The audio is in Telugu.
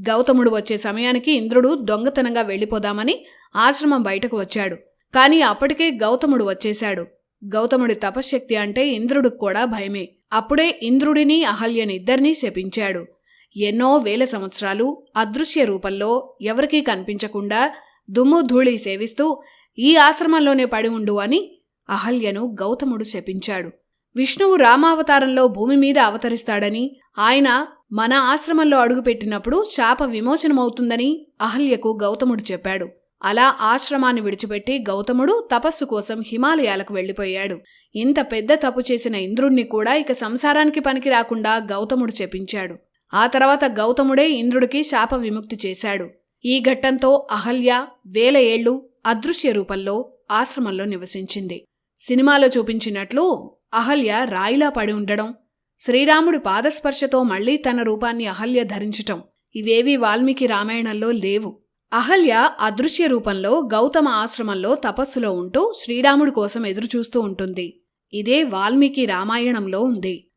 గౌతముడు వచ్చే సమయానికి ఇంద్రుడు దొంగతనంగా వెళ్ళిపోదామని ఆశ్రమం బయటకు వచ్చాడు. కాని అప్పటికే గౌతముడు వచ్చేశాడు. గౌతముడి తపశ్శక్తి అంటే ఇంద్రుడికి కూడా భయమే. అప్పుడే ఇంద్రుడిని అహల్యని ఇద్దరినీ శపించాడు. ఎన్నో వేల సంవత్సరాలు అదృశ్య రూపంలో ఎవరికీ కనిపించకుండా దుమ్ము ధూళి సేవిస్తూ ఈ ఆశ్రమంలోనే పడి ఉండు అని అహల్యను గౌతముడు శపించాడు. విష్ణువు రామావతారంలో భూమి మీద అవతరిస్తాడని ఆయన మన ఆశ్రమంలో అడుగుపెట్టినప్పుడు శాప విమోచనమవుతుందని అహల్యకు గౌతముడు చెప్పాడు. అలా ఆశ్రమాన్ని విడిచిపెట్టి గౌతముడు తపస్సు కోసం హిమాలయాలకు వెళ్ళిపోయాడు. ఇంత పెద్ద తప్పు చేసిన ఇంద్రుణ్ణి కూడా ఇక సంసారానికి పనికి రాకుండా గౌతముడు చెప్పించాడు. ఆ తర్వాత గౌతముడే ఇంద్రుడికి శాప విముక్తి చేశాడు. ఈ ఘట్టంతో అహల్య వేల ఏళ్ళు అదృశ్య రూపంలో ఆశ్రమంలో నివసించింది. సినిమాలో చూపించినట్లు అహల్య రాయిలా పడి ఉండడం శ్రీరాముడి పాదస్పర్శతో మళ్ళీ తన రూపాన్ని అహల్య ధరించటం ఇవేవీ వాల్మీకి రామాయణంలో లేవు. అహల్య అదృశ్య రూపంలో గౌతమ ఆశ్రమంలో తపస్సులో ఉంటూ శ్రీరాముడి కోసం ఎదురుచూస్తూ ఉంటుంది. ఇదే వాల్మీకి రామాయణంలో ఉంది.